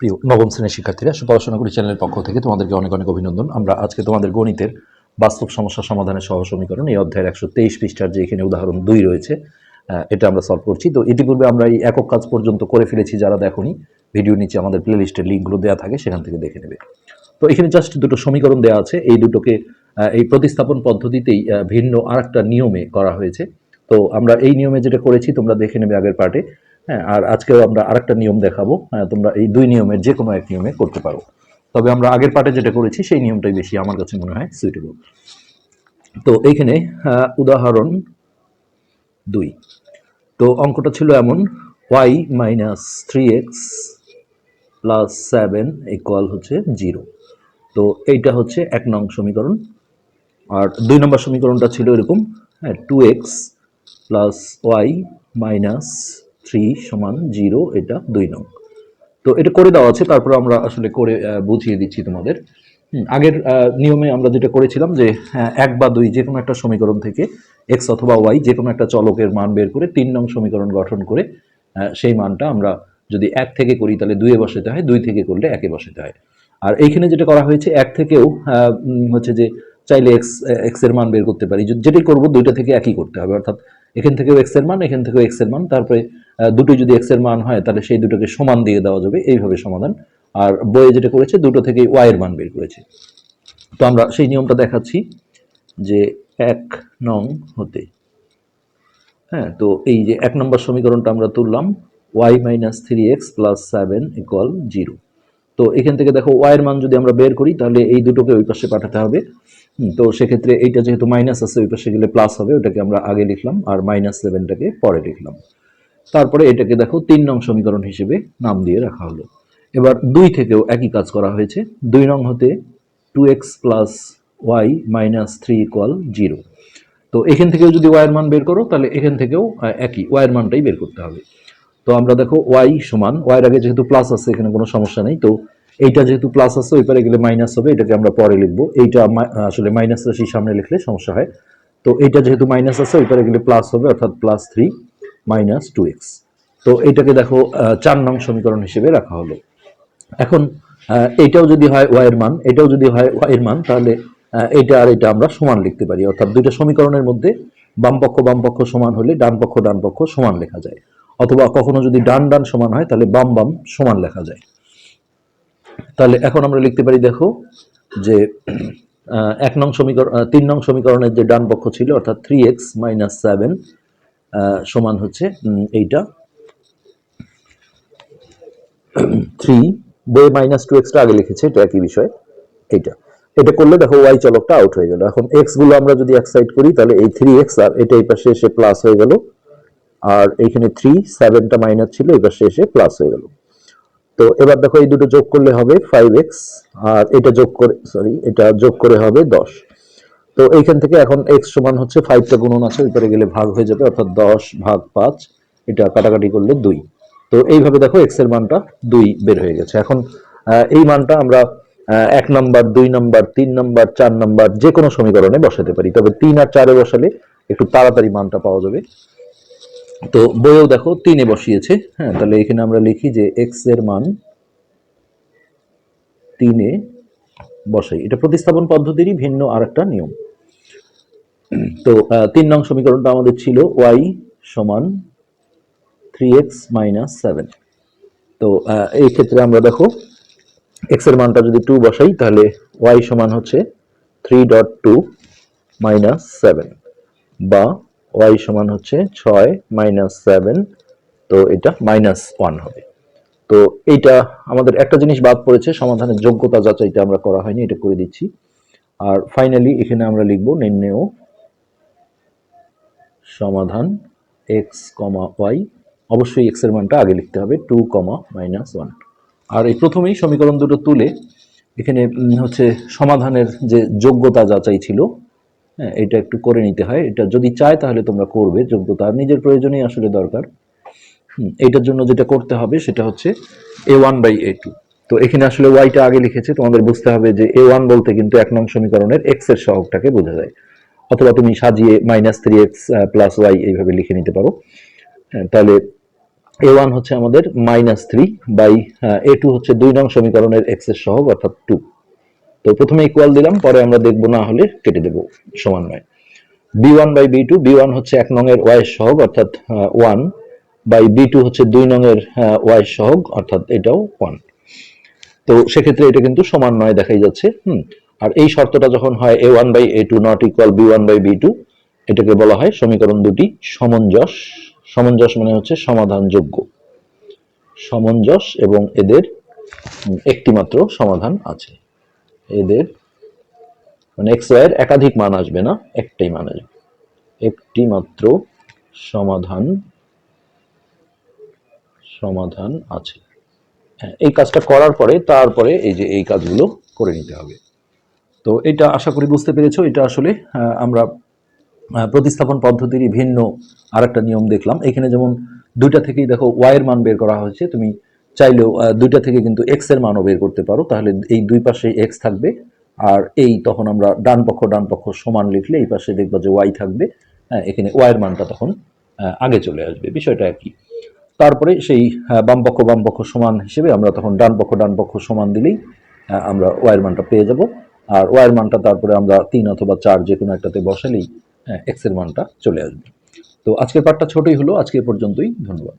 প্রিয় নবম শ্রেণির শিক্ষার্থীরা পড়াশোনা করি চ্যানেলের পক্ষ থেকে তোমাদেরকে অনেক অনেক অভিনন্দন। আমরা আজকে তোমাদের গণিতের বাস্তব সমস্যা সমাধানের সহ সমীকরণ এই অধ্যায়ের একশো তেইশ পৃষ্ঠার যে এখানে উদাহরণ দুই রয়েছে এটা আমরা সলভ করছি। তো ইতিপূর্বে আমরা এই একক কাজ পর্যন্ত করে ফেলেছি, যারা দেখোনি ভিডিও নিচে আমাদের প্লে লিস্টের লিঙ্কগুলো দেওয়া থাকে, সেখান থেকে দেখে নেবে। তো এখানে জাস্ট দুটো সমীকরণ দেওয়া আছে, এই দুটোকে এই প্রতিস্থাপন পদ্ধতিতেই ভিন্ন আর একটা নিয়মে করা হয়েছে। তো আমরা এই নিয়মে যেটা করেছি, তোমরা দেখে নেবে আগের পার্টে। হ্যাঁ আর আজকেও আমরা আরেকটা নিয়ম দেখাবো। হ্যাঁ, তোমরা এই দুই নিয়মের যে কোনো এক নিয়মে করতে পারো। তবে আমরা আগের পার্টে যেটা করেছি সেই নিয়মটাই বেশি আমার কাছে মনে হয় সুইটেবল তো এইখানে উদাহরণ দুই। তো অঙ্কটা ছিল এমন y minus three x plus seven equal হচ্ছে জিরো তো এইটা হচ্ছে এক নং সমীকরণ। আর দুই নম্বর সমীকরণটা ছিল এরকম হ্যাঁ two x plus y minus three সমান জিরো এটা দুই নং। তো এটা করে দেওয়া আছে, তারপর আমরা আসলে করে বুঝিয়ে দিচ্ছি তোমাদের। আগের নিয়মে আমরা যেটা করেছিলাম যে এক বা দুই যে কোনো একটা সমীকরণ থেকে এক্স অথবা ওয়াই যে কোনো একটা চলকের মান বের করে তিন নং সমীকরণ গঠন করে সেই মানটা আমরা যদি এক থেকে করি, তাহলে দুইয়ে বসাতে হয়, দুই থেকে করলে একে বসাতে হয়। আর এইখানে যেটা করা হয়েছে, এক থেকেও হচ্ছে যে চাইলে এক্স এক্সের মান বের করতে পারি। যেটাই করব, দুইটা থেকে একই করতে হবে। অর্থাৎ এখান থেকেও এক্সের মান, এখান থেকেও এক্সের মান, তারপরে দুটোই যদি এক্সের মান হয়, তাহলে সেই দুটোকে সমান দিয়ে দেওয়া যাবে। এইভাবে সমাধান। আর বইয়ে যেটা করেছে, দুটো থেকে ওয়াই এর মান বের করেছে। তো আমরা সেই নিয়মটা দেখাচ্ছি যে এক নং হতে। হ্যাঁ তো এই যে এক নম্বর সমীকরণটা আমরা তুললাম y minus three x plus seven equal zero তো এখান থেকে দেখো ওয়াই এর মান যদি আমরা বের করি, তাহলে এই দুটোকে ওই পাশে পাঠাতে হবে। তো সেক্ষেত্রে এইটা যেহেতু মাইনাস আছে, ওই পাশে গেলে প্লাস হবে, ওটাকে আমরা আগে লিখলাম, আর মাইনাস সেভেনটাকে পরে লিখলাম। তারপরে এটাকে দেখো তিন নং সমীকরণ হিসেবে নাম দিয়ে রাখা হলো। এবার দুই থেকেও একই কাজ করা হয়েছে। দুই নং হতে two x plus y minus three equal zero তো এখান থেকেও যদি ওয়াইয়ের মান বের করো, তাহলে এখান থেকেও একই। ওয়াইয়ের মানটাই বের করতে হবে। তো আমরা দেখো ওয়াই সমান ওয়াইয়ের আগে যেহেতু প্লাস আছে, এখানে কোনো সমস্যা নেই। তো এইটা যেহেতু প্লাস আছে, ওই পারে গেলে মাইনাস হবে, এটাকে আমরা পরে লিখব। এইটা আসলে মাইনাস রাশি সামনে লিখলে সমস্যা হয়। তো এইটা যেহেতু মাইনাস আছে, ওই পারে গেলে প্লাস হবে, অর্থাৎ plus three minus two x. তো এইটাকে দেখো চার নং সমীকরণ হিসেবে রাখা হলো। এখন আহ, এইটাও যদি হয় ওয়াই এর মান এটাও যদি হয় ওয়াই এর মান তাহলে এটা আর এটা আমরা সমান লিখতে পারি। অর্থাৎ দুইটা সমীকরণের মধ্যে বাম পক্ষ বাম পক্ষ সমান হলে ডান পক্ষ ডান পক্ষ সমান লেখা যায়। অথবা কখনো যদি ডান ডান সমান হয় তাহলে বাম বাম সমান লেখা যায়। তাহলে এখন আমরা লিখতে পারি দেখো যে এক নং সমীকরণ তিন নং সমীকরণের যে ডান পক্ষ ছিল অর্থাৎ থ্রি এক্স মাইনাস সেভেন সমান হচ্ছে এইটা। থ্রি বইয়ে মাইনাস টু এক্সটা আগে লিখেছে, এটা একই বিষয়, এইটা। এটা করলে দেখো ওয়াই চলকটা আউট হয়ে গেল। এখন এক্সগুলো আমরা যদি এক সাইড করি, তাহলে এই থ্রি এক্স আর এটা এই পাশে এসে প্লাস হয়ে গেল। আর এইখানে থ্রি সেভেনটা মাইনাস ছিল, এই পাশে এসে প্লাস হয়ে গেল। তো এবার দেখো এই দুটো যোগ করলে হবে ফাইভ এক্স আর এটা যোগ করে সরি এটা যোগ করে হবে দশ। তো এইখান থেকে এখন এক্স সমান হচ্ছে ফাইভটা গুণন আছে ওই গেলে ভাগ হয়ে যাবে, অর্থাৎ দশ ভাগ পাঁচ, এটা কাটাকাটি করলে দুই। তো এইভাবে দেখো এক্সের মানটা দুই বের হয়ে গেছে। এখন এই মানটা আমরা এক নাম্বার, দুই নাম্বার, তিন নাম্বার, চার নাম্বার যে কোনো সমীকরণে বসাতে পারি। তবে তিন আর চারে বসালে একটু তাড়াতাড়ি মানটা পাওয়া যাবে। তো বইয়েও দেখো তিনে বসিয়েছে। হ্যাঁ তাহলে এখানে আমরা লিখি যে এক্সের মান তিনে বসাই। এটা প্রতিস্থাপন পদ্ধতিরই ভিন্ন আরেকটা নিয়ম। তো তিন নং সমীকরণটা আমাদের ছিল ওয়াই সমান থ্রি এক্স মাইনাস সেভেন তো এই ক্ষেত্রে আমরা দেখো এক্সের মানটা যদি টু বসাই, তাহলে ওয়াই সমান হচ্ছে three dot two minus seven বা ওয়াই সমান হচ্ছে ছয় মাইনাস সেভেন তো এটা মাইনাস ওয়ান হবে। তো, এইটা আমাদের একটা জিনিস বাদ পড়েছে, সমাধানের যোগ্যতা যাচাইটা আমরা করা হয়নি, এটা করে দিচ্ছি। আর ফাইনালি এখানে আমরা লিখব নির্ণেয় সমাধান এক্স কমা ওয়াই অবশ্যই এক্সের মানটা আগে লিখতে হবে টু কমা মাইনাস ওয়ান আর এই প্রথমেই সমীকরণ দুটো তুলে এখানে হচ্ছে সমাধানের যে যোগ্যতা যাচাই ছিল হ্যাঁ এটা একটু করে নিতে হয়। এটা যদি চায় তাহলে তোমরা করবে, যোগ্যতা নিজের প্রয়োজনেই আসলে দরকার। এইটার জন্য যেটা করতে হবে সেটা হচ্ছে a one by a two তো এখানে আসলে ওয়াইটা আগে লিখেছে, তোমাদের বুঝতে হবে যে এ ওয়ান বলতে কিন্তু এক নং সমীকরণের এক্সের বোঝা যায়। অথবা তুমি সাজিয়ে minus three x plus y এইভাবে লিখে নিতে পারো। তাহলে এ ওয়ান হচ্ছে আমাদের minus three by a two হচ্ছে দুই নং সমীকরণের এক্সের অর্থাৎ টু তো প্রথমে ইকুয়াল দিলাম, পরে আমরা দেখব না হলে কেটে দেবো, সমান নয়। B one by b two b one হচ্ছে এক ওয়াই এর সহগ অর্থাৎ ওয়ান বাই বি টু হচ্ছে দুই ওয়াই এর সহগ অর্থাৎ এটাও ওয়ান তো সেক্ষেত্রে এটা কিন্তু সমান নয় দেখাই যাচ্ছে, হুম। আর এই শর্তটা যখন হয় a one by a two not equal b one by b two এটাকে বলা হয় সমীকরণ দুটি সমঞ্জস। সমঞ্জস মানে হচ্ছে সমাধানযোগ্য। সমঞ্জস এবং এদের উম, একটি মাত্র সমাধান আছে। এদের মানে এক্স ওয়াই এর একাধিক মান আসবে না একটাই মান আসবে। একটি মাত্র সমাধান সমাধান আছে। এই কাজটা করার পরে তারপরে এই যে এই কাজগুলো করে নিতে হবে। তো এটা আশা করি বুঝতে পেরেছ। এটা আসলে আমরা প্রতিস্থাপন পদ্ধতিরই ভিন্ন আরেকটা নিয়ম দেখলাম। এখানে যেমন দুইটা থেকেই দেখো ওয়াই এর মান বের করা হয়েছে। তুমি চাইলেও দুইটা থেকে কিন্তু এক্সের মানও বের করতে পারো। তাহলে এই দুই পাশে এক্স থাকবে আর এই তখন আমরা ডান পক্ষ ডান পক্ষ সমান লিখলে এই পাশে দেখবা যে ওয়াই থাকবে। হ্যাঁ এখানে ওয়াই এর মানটা তখন আগে চলে আসবে। বিষয়টা একই। তারপরে সেই বাম পক্ষ বাম পক্ষ সমান হিসেবে আমরা তখন ডান পক্ষ ডান পক্ষ সমান দিলেই আমরা ওয়াইয়ের মানটা পেয়ে যাব। আর ওয়ার মানটা তারপরে আমরা তিন অথবা চার যে কোনো একটাতে বসালেই এক্সের মানটা চলে আসবে। তো আজকের পাঠটা ছোটই হলো, আজকে পর্যন্তই, ধন্যবাদ।